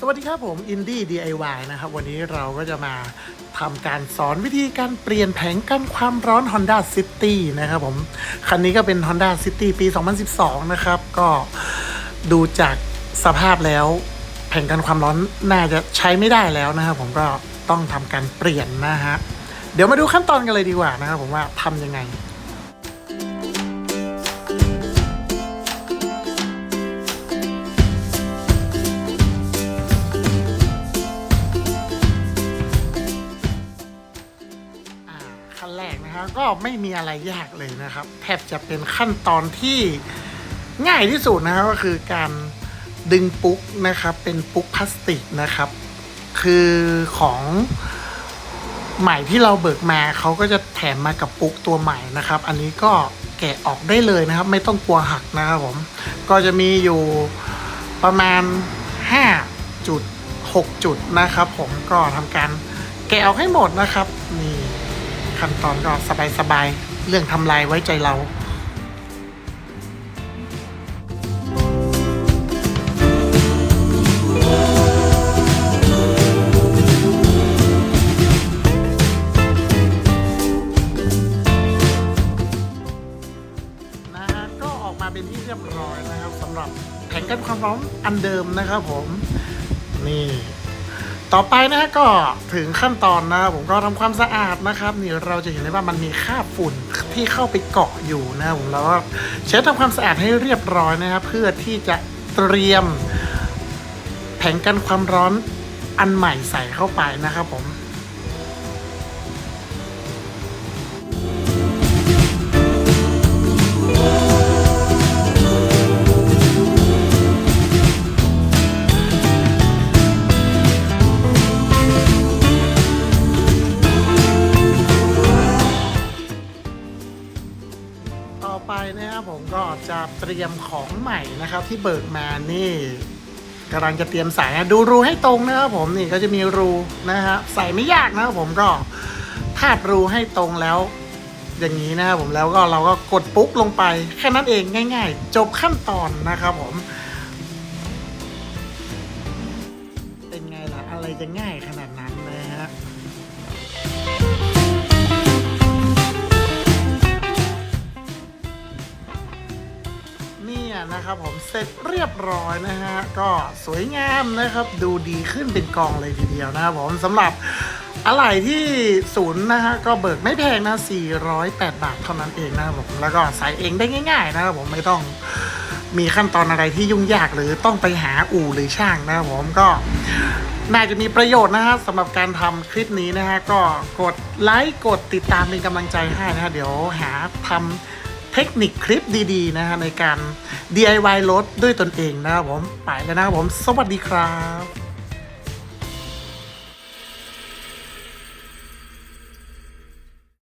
สวัสดีครับผมอินดี้ DIY นะครับวันนี้เราก็จะมาทำการสอนวิธีการเปลี่ยนแผงกันความร้อน Honda City นะครับผม คันนี้ก็เป็น Honda City ปี 2012 นะครับ ก็ดูจากสภาพแล้ว แผงกันความร้อนน่าจะใช้ไม่ได้แล้วนะครับผมก็ต้องทำการเปลี่ยนนะฮะ เดี๋ยวมาดูขั้นตอนกันเลยดีกว่านะครับผมว่าทำยังไง นแรกนะครับก็ไม่มีอะไรยากเลยนะครับ แทบจะเป็นขั้นตอนที่ง่ายที่สุดนะครับก็คือการดึงปุ๊กนะครับ เป็นปุ๊กพลาสติกนะครับ คือของใหม่ที่เราเบิกมาเขาก็จะแถมมากับปุ๊กตัวใหม่นะครับ อันนี้ก็แกะออกได้เลยนะครับ ไม่ต้องกลัวหักนะครับผมก็จะมีอยู่ประมาณ 5 จุด 6 จุดนะครับ ผมก็ทำการแกะออกให้หมดนะครับนี่ ขั้นตอนก็สบายๆ เรื่องทำลายไว้ใจเรานะฮะก็ออกมาเป็นที่เรียบร้อยนะครับสำหรับแผงกันความร้อนอันเดิมนะครับผม นี่ ต่อไปนะฮะก็ถึงขั้นตอนนะผมก็ทำความสะอาดนะครับ นี่เราจะเห็นได้ว่ามันมีคราบฝุ่นที่เข้าไปเกาะอยู่นะครับผมแล้วก็เช็ดทำความสะอาดให้เรียบร้อยนะครับ เพื่อที่จะเตรียมแผงกันความร้อนอันใหม่ใส่เข้าไปนะครับผม ผมก็จะเตรียมของใหม่นะครับ ที่เบิกมานี่กำลังจะเตรียมใส่นะดูรูให้ตรงนะครับผมนี่ก็จะมีรูนะฮะใส่ไม่ยากนะครับผมก็ทาบรูให้ตรงแล้ว อย่างนี้นะครับผมแล้วก็เราก็กดปุ๊กลงไป แค่นั้นเองง่าย ๆ จบขั้นตอนนะครับผม เป็นไงล่ะอะไรจะง่ายขนาดนั้นนะฮะ นะครับผมเสร็จเรียบร้อยนะฮะก็สวยงามนะครับ ดูดีขึ้นเป็นกองเลยทีเดียวนะครับผมสำหรับอะไหล่ที่ศูนย์นะฮะก็เบิกไม่แพงนะ 408 บาทเท่านั้นเองนะครับผมแล้วก็ใส่เองได้ง่าย ๆ นะครับผมไม่ต้องมีขั้นตอนอะไรที่ยุ่งยากหรือต้องไปหาอู่หรือช่างนะครับผมก็น่าจะมีประโยชน์นะฮะสำหรับการทำคลิปนี้นะฮะก็กดไลค์กดติดตามเป็นกำลังใจให้นะฮะเดี๋ยวหาทำ เทคนิคคลิปดีๆนะฮะในการ DIY รถด้วยตนเองนะครับผม ไปแล้วนะครับผม สวัสดีครับ